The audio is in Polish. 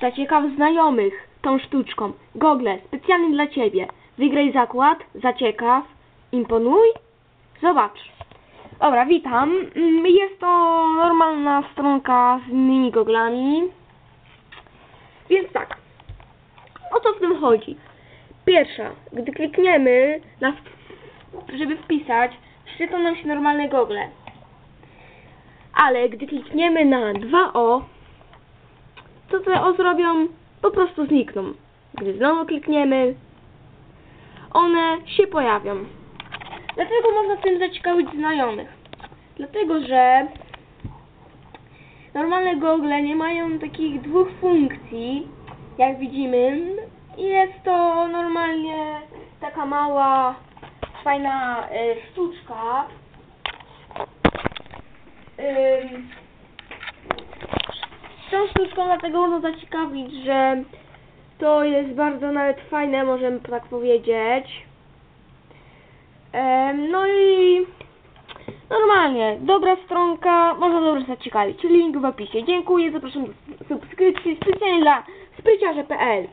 zaciekaw znajomych tą sztuczką. Google, specjalnie dla Ciebie. Wygraj zakład, zaciekaw, imponuj, zobacz. Dobra, witam. Mm, Jest to normalna stronka z innymi goglami. Więc tak, o co w tym chodzi? Pierwsza, gdy klikniemy, na, żeby wpisać, wyświetlą nam się normalne gogle. Ale gdy klikniemy na 2O, to te O zrobią, po prostu znikną. Gdy znowu klikniemy, one się pojawią. Dlaczego można tym zaciekawić znajomych? Dlatego, że normalne gogle nie mają takich dwóch funkcji, jak widzimy. Jest to normalnie taka mała, fajna e, sztuczka. Z tą sztuczką dlatego można zaciekawić, że to jest bardzo nawet fajne, możemy tak powiedzieć. Em, no i normalnie, dobra stronka, można dobrze zaciekawić. Link w opisie. Dziękuję, zapraszam do subskrypcji specjalnie dla spryciarze.pl